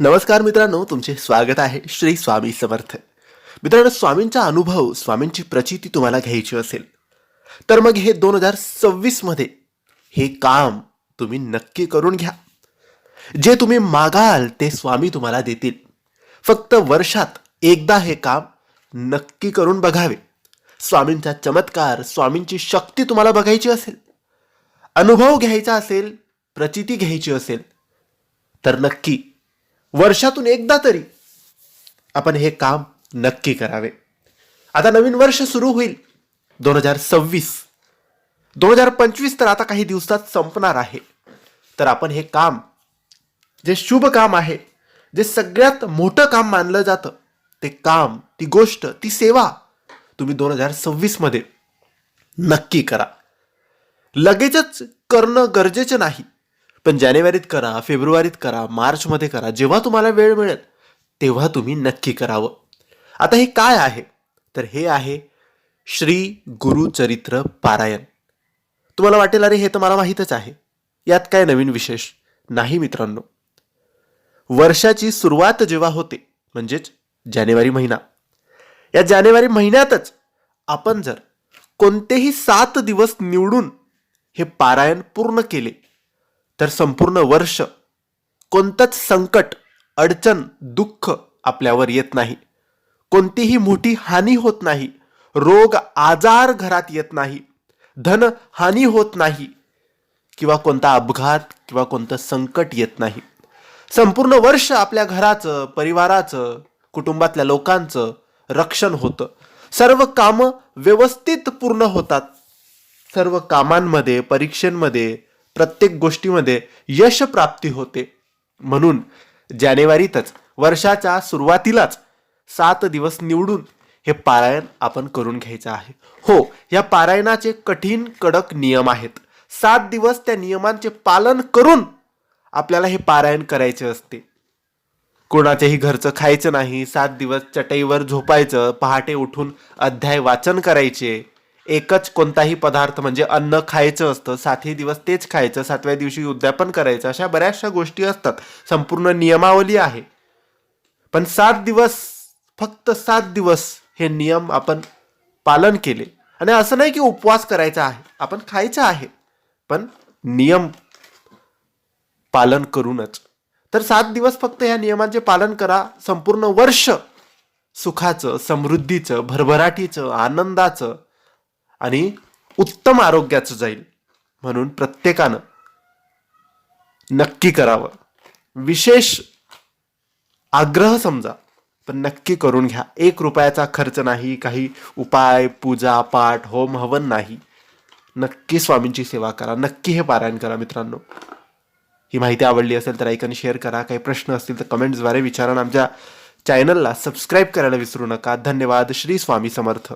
नमस्कार मित्रांनो तुमचे स्वागत आहे श्री स्वामी समर्थ. मित्रांनो स्वामींचा अनुभव स्वामींची प्रचिती तुम्हाला घ्यायची असेल तर मग हे दोन हजार सव्वीसमध्ये हे काम तुम्ही नक्की करून घ्या. जे तुम्ही मागाल ते स्वामी तुम्हाला देतील. फक्त वर्षात एकदा हे काम नक्की करून बघावे. स्वामींचा चमत्कार स्वामींची शक्ती तुम्हाला बघायची असेल अनुभव घ्यायचा असेल प्रचिती घ्यायची असेल तर नक्की वर्षातून एकदा तरी आपण हे काम नक्की करावे. आता नवीन वर्ष सुरू होईल. दोन हजार सव्वीस. दोन हजार पंचवीस तर आता काही दिवसात संपणार आहे. तर आपण हे काम जे शुभ काम आहे जे सगळ्यात मोठं काम मानलं जातं ते काम ती गोष्ट ती सेवा तुम्ही दोन हजार सव्वीसमध्ये नक्की करा. लगेचच करणं गरजेचं नाही. पण जानेवारीत करा फेब्रुवारीत करा मार्चमध्ये करा जेव्हा तुम्हाला वेळ मिळेल तेव्हा तुम्ही नक्की करावं. आता हे काय आहे? तर हे आहे श्री गुरुचरित्र पारायण. तुम्हाला वाटेल अरे हे तर मला माहीतच आहे. यात काय नवीन विशेष? नाही मित्रांनो. वर्षाची सुरुवात जेव्हा होते म्हणजेच जानेवारी महिना. या जानेवारी महिन्यातच आपण जर कोणतेही सात दिवस निवडून हे पारायण पूर्ण केले तर संपूर्ण वर्ष कोणतंच संकट अडचण दुःख आपल्यावर येत नाही. कोणतीही मोठी हानी होत नाही. रोग आजार घरात येत नाही. धन हानी होत नाही. किंवा कोणता अपघात किंवा कोणतं संकट येत नाही. संपूर्ण वर्ष आपल्या घराचं परिवाराचं कुटुंबातल्या लोकांचं रक्षण होतं. सर्व कामं व्यवस्थित पूर्ण होतात. सर्व कामांमध्ये परीक्षांमध्ये प्रत्येक गोष्टीमध्ये यश प्राप्ती होते. म्हणून जानेवारीतच वर्षाच्या सुरुवातीलाच सात दिवस निवडून हे पारायण आपण करून घ्यायचं आहे. हो या पारायणाचे कठीण कडक नियम आहेत. सात दिवस त्या नियमांचे पालन करून आपल्याला हे पारायण करायचे असते. कोणाच्याही घरचं खायचं नाही सात दिवस चटईवर झोपायचं पहाटे उठून अध्याय वाचन करायचे एकच कोणताही पदार्थ म्हणजे अन्न खायचं असतं सातही दिवस तेच खायचं सातव्या दिवशी उद्यापन करायचं अशा बऱ्याचशा गोष्टी असतात. संपूर्ण नियमावली आहे. पण सात दिवस फक्त सात दिवस हे नियम आपण पालन केले. आणि असं नाही की उपवास करायचा आहे आपण खायचं आहे. पण नियम पालन करूनच. तर सात दिवस फक्त ह्या नियमांचे पालन करा. संपूर्ण वर्ष सुखाचं समृद्धीचं भरभराटीचं आनंदाचं आणि उत्तम आरोग्याचं जाईल म्हणून प्रत्येकानं नक्की करावं. विशेष आग्रह समजा पण नक्की करून घ्या. एक रुपयाचा खर्च नाही काही उपाय पूजा पाठ होम हवन नाही. नक्की स्वामींची सेवा करा नक्की हे पारायण करा मित्रांनो. ही माहिती आवडली असेल तर ऐक शेअर करा. काही प्रश्न असतील तर कमेंट्सद्वारे विचारा आमच्या चॅनलला सबस्क्राईब करायला विसरू नका. धन्यवाद. श्री स्वामी समर्थ.